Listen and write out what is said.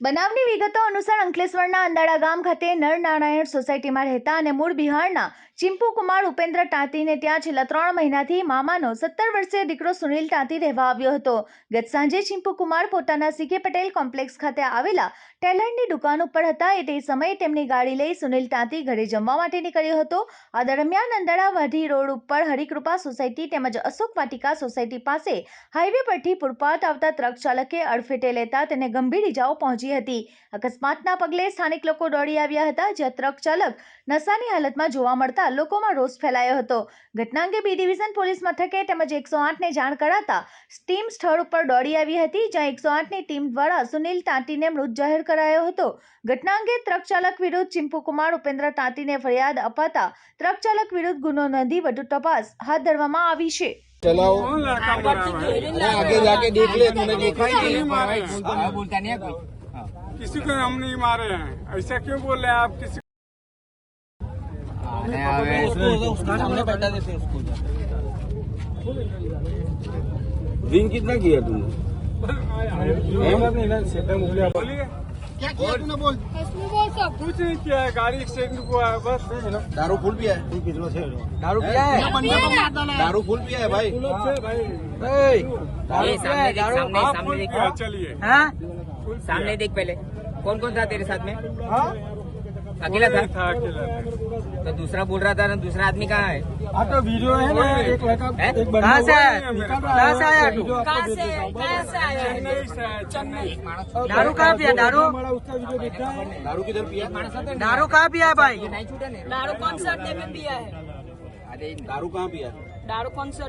બનાવની વિગતો અનુસાર અંકલેશ્વરના અંદાડા ગામ ખાતે નરનારાયણ સોસાયટીમાં રહેતા અને મૂળ બિહારના ચિમ્પુ કુમાર ઉપેન્દ્ર ટાંતીને ત્યાં છેલ્લા ત્રણ મહિનાથી મામાનો સત્તર વર્ષીય દીકરો સુનિલ ટાંતી રહેવા આવ્યો હતો. ગત સાંજે ચિંપુ કુમાર પોતાના સીકે પટેલ કોમ્પ્લેક્સ ખાતે આવેલા ટેલરની દુકાન ઉપર હતા એ તે સમયે તેમની ગાડી લઈ સુનિલ ટાંતી ઘરે જમવા માટે નીકળ્યો હતો. આ દરમિયાન અંદાડા વાઢી રોડ ઉપર હરિકૃપા સોસાયટી તેમજ અશોક વાટિકા સોસાયટી પાસે હાઈવે પરથી પૂરપાટ આવતા ટ્રક ચાલકે અડફેટે લેતા તેને ગંભીર ઇજાઓ પહોંચી હતી અકસ્માતના પગલે સ્થાનિક લોકો દોડી આવ્યા હતા જ્યાં ટ્રક ચાલક નશાની હાલતમાં જોવા મળતા લોકોમાં રોષ ફેલાયો હતો ઘટના અંગે બી ડિવિઝન પોલીસ મથકે તેમજ એકસો આઠને જાણ કરાતા ટીમ સ્થળ ઉપર દોડી આવી હતી જ્યાં એકસો આઠની ટીમ દ્વારા સુનિલ તાંતીને મૃત જાહેર કરાયો હતો ઘટના અંગે ટ્રક ચાલક વિરુદ્ધ ચિંપુકુમાર ઉપેન્દ્ર તાંતીને ફરિયાદ અપાતા ટ્રક ચાલક વિરુદ્ધ ગુનો નોંધી વધુ તપાસ હાથ ધરવામાં આવી છે चलाओ कौन लड़का मारा हुआ है अरे आगे जाके देख ले तूने देखा ही नहीं नहीं मारे हाँ, बोलता नहीं है कोई हाँ। किसी को हम नहीं मारे हैं ऐसा क्यों बोल रहे हैं आप किसी अरे अबे सामने बैठा देते उसको ड्रिंक कितना किया तुमने बोलिए क्या किया तूने बोल कुछ नहीं किया है गाड़ी एक्सीडेंट हुआ है बस दारू फुल पिया है दारू पिया है दारू फुल पिया है भाई ये सामने देख सामने आप सामने फुल देख किया चलिए हाँ फुल किया। सामने देख पहले कौन कौन था तेरे साथ में हाँ? अकेला कोई था नहीं था अकेला था। तो दूसरा बोल रहा था ना दूसरा आदमी कहाँ है हाँ तो वीडियो है ना एक लड़का है? एक बंदा कहाँ से हुआ आया है मेरे निकाल पास। रहा है, कहाँ से आया तू? वीडियो आपको कहाँ भेज से देता हूँ। कहाँ से आया है? चेन्नई से है चेन्नई और दारू कहाँ पिया, जो दारू? हमारा उसका वीडियो देखा है दारू किधर पिया दारू कहाँ पिया है भाई दारू कौन सा अड्डे में पिया है अरे दारू कहाँ पिया दारू कौन सा